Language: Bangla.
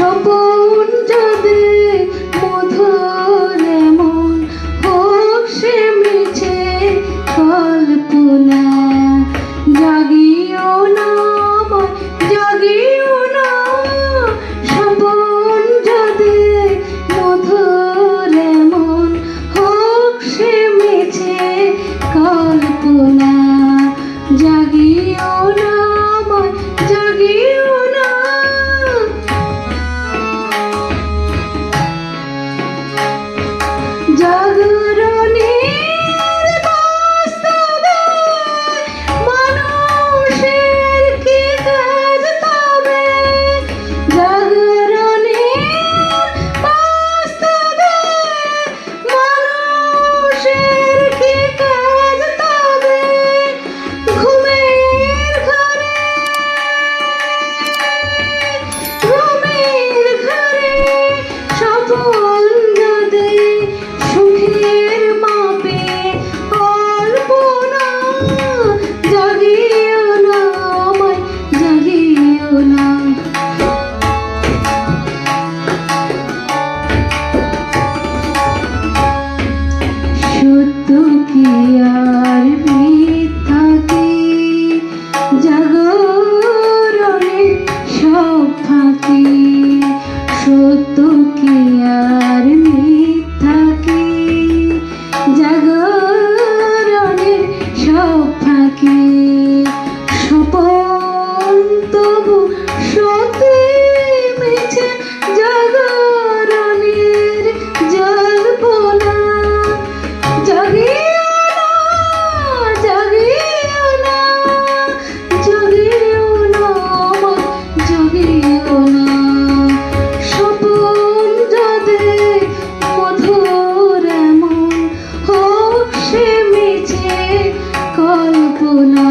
স্বপন যদি মধুর মন হোক সে মিছে জাগিও না জাগিও না। স্বপন যদি মধুর মন হোক সে মিছে না। সত্য কি আর মিথ্যাকে সব ফাঁকি। সত্য কি আর মিথ্যাকে জাগরণে সব ফাঁকি। no, no.